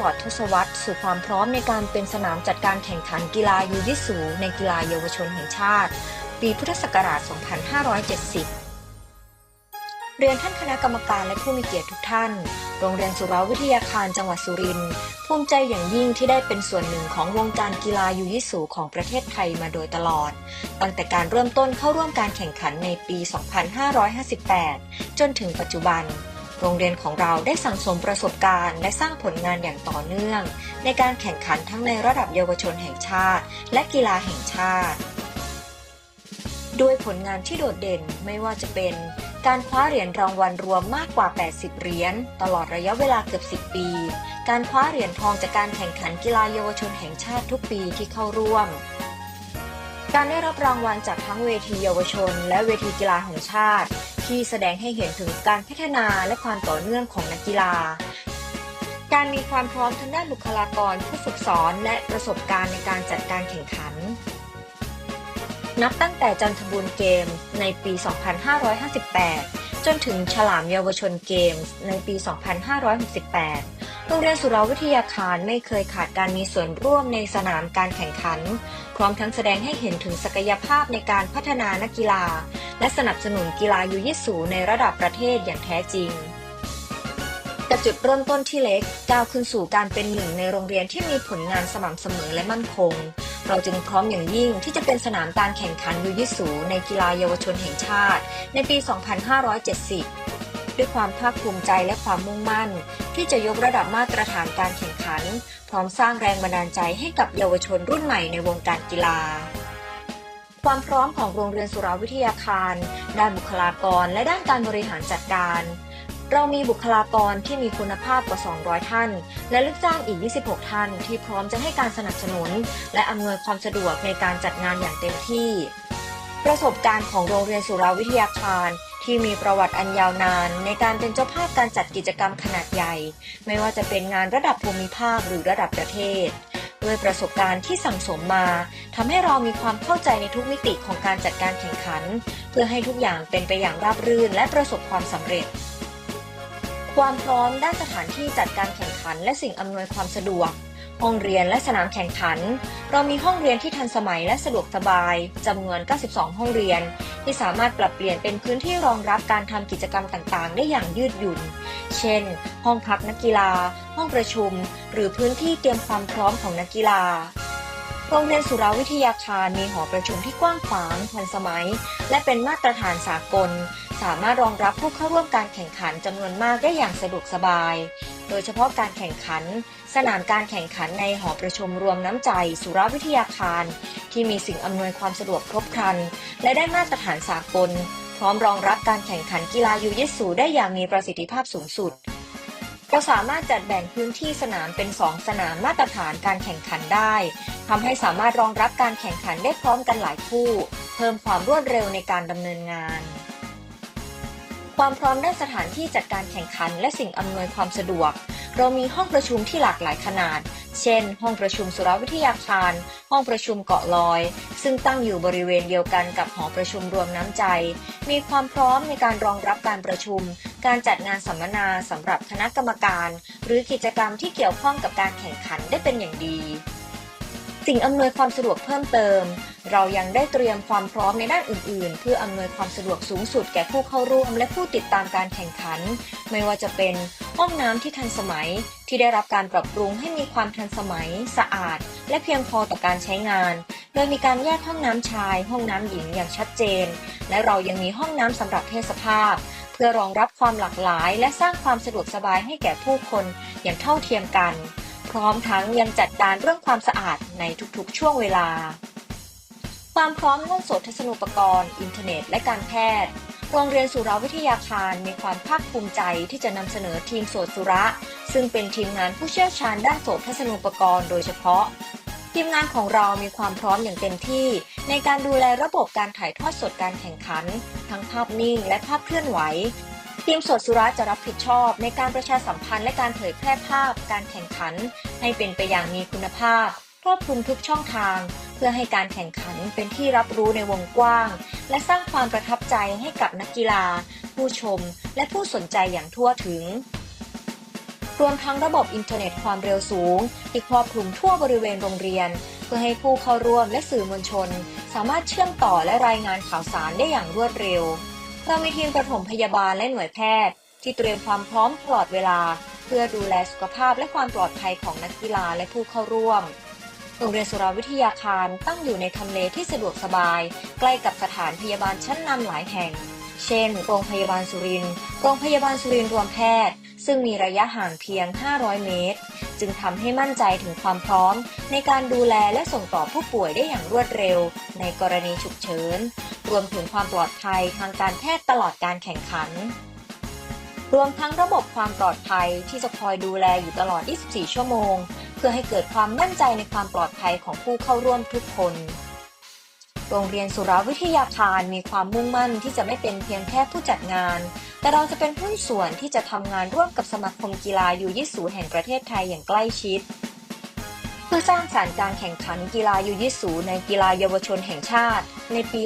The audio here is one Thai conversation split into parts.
ลอดทศวรรษสู่ความพร้อมในการเป็นสนามจัดการแข่งขันกีฬายูยิสูในกีฬาเยาวชนแห่งชาติ ปีพุทธศักราช 2570 เรียนท่านคณะกรรมการและผู้มีเกียรติทุกท่าน โรงเรียนสุราวิทยาคารจังหวัดสุรินทร์ภูมิใจอย่างยิ่งที่ได้เป็นส่วนหนึ่งของวงการกีฬายูยิสูของประเทศไทยมาโดยตลอด ตั้งแต่การเริ่มต้นเข้าร่วมการแข่งขันในปี 2558 จนถึงปัจจุบัน โรงเรียนของเราได้สั่งสมประสบการณ์ และสร้างผลงานอย่างต่อเนื่อง ในการแข่งขันทั้งในระดับเยาวชนแห่งชาติ และกีฬาแห่งชาติ ด้วยผลงานที่โดดเด่นไม่ว่าจะเป็น การคว้าเหรียญรางวัลรวมมากกว่า 80 เหรียญตลอดระยะเวลาเกือบ 10 ปี การคว้าเหรียญทองจากการแข่งขันกีฬาเยาวชนแห่งชาติทุกปีที่เข้าร่วมการได้รับรางวัลจากทั้งเวทีเยาวชน และเวทีกีฬาแห่งชาติ ที่แสดงให้เห็นถึงการพัฒนาและความต่อเนื่องของนักกีฬา การมีความพร้อมทางด้านบุคลากรผู้ฝึกสอนและประสบการณ์ในการจัดการแข่งขัน นับตั้งแต่จันทบุรีเกมในปี 2558 จนถึงฉลามเยาวชนเกมในปี 2568 โรงเรียนสุรวิทยาคารไม่เคยขาดการมีส่วนร่วมในสนามการแข่งขัน พร้อมทั้งแสดงให้เห็นถึงศักยภาพในการพัฒนานักกีฬา และสนับสนุนกีฬายูยิสูในระดับประเทศอย่างแท้จริงแต่จุดเริ่มต้นที่เล็กก้าวขึ้นสู่การเป็นหนึ่งในโรงเรียนที่มีผลงานสม่ำเสมอและมั่นคง เราจึงพร้อมอย่างยิ่งที่จะเป็นสนามการแข่งขันยูยิสูในกีฬาเยาวชนแห่งชาติ ในปี 2570 ด้วยความภาคภูมิใจและความมุ่งมั่น ที่จะยกระดับมาตรฐานการแข่งขัน พร้อมสร้างแรงบันดาลใจให้กับเยาวชนรุ่นใหม่ในวงการกีฬาความพร้อมของโรงเรียนสุราวิทยาคาร ด้านบุคลากรและด้านการบริหารจัดการ เรามีบุคลากรที่มีคุณภาพกว่า 200 ท่าน และลูกจ้างอีก 26 ท่าน ที่พร้อมจะให้การสนับสนุน และอำนวยความสะดวกในการจัดงานอย่างเต็มที่ ประสบการณ์ของโรงเรียนสุราวิทยาคาร ที่มีประวัติอันยาวนานในการเป็นเจ้าภาพการจัดกิจกรรมขนาดใหญ่ ไม่ว่าจะเป็นงานระดับภูมิภาคหรือระดับประเทศ ด้วยประสบการณ์ที่สั่งสมมาทำให้เรามีความเข้าใจในทุกมิติของการจัดการแข่งขัน เพื่อให้ทุกอย่างเป็นไปอย่างราบรื่นและประสบความสำเร็จความพร้อมด้านสถานที่จัดการแข่งขันและสิ่งอำนวยความสะดวก ห้องเรียนและสนามแข่งขัน เรามีห้องเรียนที่ทันสมัยและสะดวกสบายจำนวน 92 ห้องเรียน ที่สามารถปรับเปลี่ยนเป็นพื้นที่รองรับการทำกิจกรรมต่างๆ ได้อย่างยืดหยุ่น เช่น ห้องพักนักกีฬา ห้องประชุม หรือพื้นที่เตรียมความพร้อมของนักกีฬาโรงเรียนสุราวิทยาคารมีหอประชุมที่กว้างขวางทันสมัย และเป็นมาตรฐานสากล สามารถรองรับผู้เข้าร่วมการแข่งขันจำนวนมากได้อย่างสะดวกสบาย โดยเฉพาะการแข่งขัน สนามการแข่งขันในหอประชุมรวมน้ำใจ สุราวิทยาคาร ที่มีสิ่งอำนวยความสะดวกครบครัน และได้มาตรฐานสากล พร้อมรองรับการแข่งขันกีฬายูยิสูได้อย่างมีประสิทธิภาพสูงสุดเราสามารถจัดแบ่งพื้นที่สนามเป็น 2 สนามมาตรฐานการแข่งขันได้ทำให้สามารถรองรับการแข่งขันได้พร้อมกันหลายคู่ เพิ่มความรวดเร็วในการดำเนินงาน ความพร้อมด้านสถานที่จัดการแข่งขัน และสิ่งอำนวยความสะดวก เรามีห้องประชุมที่หลากหลายขนาด เช่น ห้องประชุมสุรวิทยาคาร ห้องประชุมเกาะลอย ซึ่งตั้งอยู่บริเวณเดียวกันกับหอประชุมรวมน้ำใจ มีความพร้อมในการรองรับการประชุม การจัดงานสัมมนาสำหรับคณะกรรมการ หรือกิจกรรมที่เกี่ยวข้องกับการแข่งขันได้เป็นอย่างดี สิ่งอำนวยความสะดวกเพิ่มเติม เรายังได้เตรียมความพร้อมในด้านอื่น ๆ เพื่ออำนวยความสะดวกสูงสุดแก่ผู้เข้าร่วมและผู้ติดตามการแข่งขัน ไม่ว่าจะเป็นห้องน้ำที่ทันสมัย ที่ได้รับการปรับปรุงให้มีความทันสมัย สะอาด และเพียงพอต่อการใช้งาน โดยมีการแยกห้องน้ำชาย ห้องน้ำหญิงอย่างชัดเจน และเรายังมีห้องน้ำสำหรับเพศสภาพ เพื่อรองรับความหลากหลาย และสร้างความสะดวกสบายให้แก่ผู้คนอย่างเท่าเทียมกัน พร้อมทั้งยังจัดการเรื่องความสะอาดในทุกๆ ช่วงเวลา ความพร้อมด้านโสตทัศนูปกรณ์ อินเทอร์เน็ต และการแพทย์ โรงเรียนสุราวิทยาคารมีความภาคภูมิใจที่จะนำเสนอทีมโสตสุระ ซึ่งเป็นทีมงานผู้เชี่ยวชาญด้านโสตทัศนูปกรณ์โดยเฉพาะทีมงานของเรามีความพร้อมอย่างเต็มที่ ในการดูแลระบบการถ่ายทอดสดการแข่งขัน ทั้งภาพนิ่งและภาพเคลื่อนไหว ทีมโสดสุราจะรับผิดชอบในการประชาสัมพันธ์และการเผยแพร่ภาพการแข่งขัน ให้เป็นไปอย่างมีคุณภาพครอบคลุมทุกช่องทาง เพื่อให้การแข่งขันเป็นที่รับรู้ในวงกว้าง และสร้างความประทับใจให้กับนักกีฬา ผู้ชม และผู้สนใจอย่างทั่วถึง รวมทั้งระบบอินเทอร์เน็ตความเร็วสูง ที่ครอบคลุมทั่วบริเวณโรงเรียน เพื่อให้ผู้เข้าร่วมและสื่อมวลชน สามารถเชื่อมต่อและรายงานข่าวสารได้อย่างรวดเร็ว เรามีทีมปฐมพยาบาลและหน่วยแพทย์ ที่เตรียมความพร้อมตลอดเวลา เพื่อดูแลสุขภาพและความปลอดภัยของนักกีฬาและผู้เข้าร่วมโรงเรียนสุราวิทยาคารตั้งอยู่ในทำเลที่สะดวกสบาย ใกล้กับสถานพยาบาลชั้นนำหลายแห่ง เช่น โรงพยาบาลสุรินทร์โรงพยาบาลสุรินทร์รวมแพทย์ ซึ่งมีระยะห่างเพียง 500 เมตร จึงทำให้มั่นใจถึงความพร้อม ในการดูแลและส่งต่อผู้ป่วยได้อย่างรวดเร็ว ในกรณีฉุกเฉิน รวมถึงความปลอดภัยทางการแพทย์ตลอดการแข่งขัน รวมทั้งระบบความปลอดภัยที่จะคอยดูแลอยู่ตลอด 24 ชั่วโมง เพื่อให้เกิดความมั่นใจในความปลอดภัยของผู้เข้าร่วมทุกคน โรงเรียนสุราวิทยาคารมีความมุ่งมั่นที่จะไม่เป็นเพียงแค่ผู้จัดงาน แต่เราจะเป็นหุ้นส่วนที่จะทำงานร่วมกับสมาคมกีฬายูยิสูแห่งประเทศไทยอย่างใกล้ชิด เพื่อสร้างสรรค์การแข่งขันกีฬายูยิสูในกีฬาเยาวชนแห่งชาติ ในปี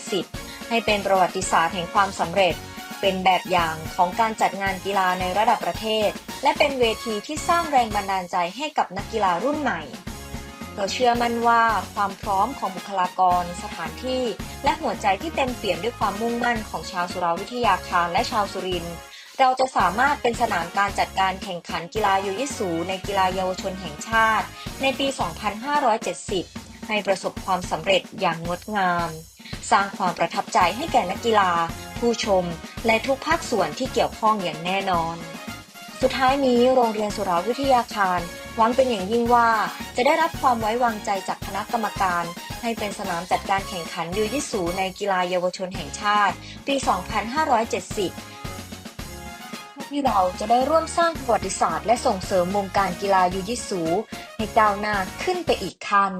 2570 ให้เป็นประวัติศาสตร์แห่งความสำเร็จ เป็นแบบอย่างของการจัดงานกีฬาในระดับประเทศ และเป็นเวทีที่สร้างแรงบันดาลใจให้กับนักกีฬารุ่นใหม่ เราเชื่อมั่นว่าความพร้อมของบุคลากร สถานที่ และหัวใจที่เต็มเปี่ยมด้วยความมุ่งมั่นของชาวสุราวิทยาคารและชาวสุรินทร์เราจะสามารถเป็นสนามการจัดการแข่งขันกีฬายูยิสูในกีฬาเยาวชนแห่งชาติ ในปี 2570 ให้ประสบความสำเร็จอย่างงดงาม สร้างความประทับใจให้แก่นักกีฬา ผู้ชม และทุกภาคส่วนที่เกี่ยวข้องอย่างแน่นอน สุดท้ายนี้โรงเรียนสุราวิทยาคาร หวังเป็นอย่างยิ่งว่าจะได้รับความไว้วางใจจากคณะกรรมการ ให้เป็นสนามจัดการแข่งขันยูยิสูในกีฬาเยาวชนแห่งชาติ ปี 2570ที่เราจะได้ร่วมสร้างประวัติศาสตร์และส่งเสริมวงการกีฬายูยิสู ให้ก้าวหน้าขึ้นไปอีกขั้น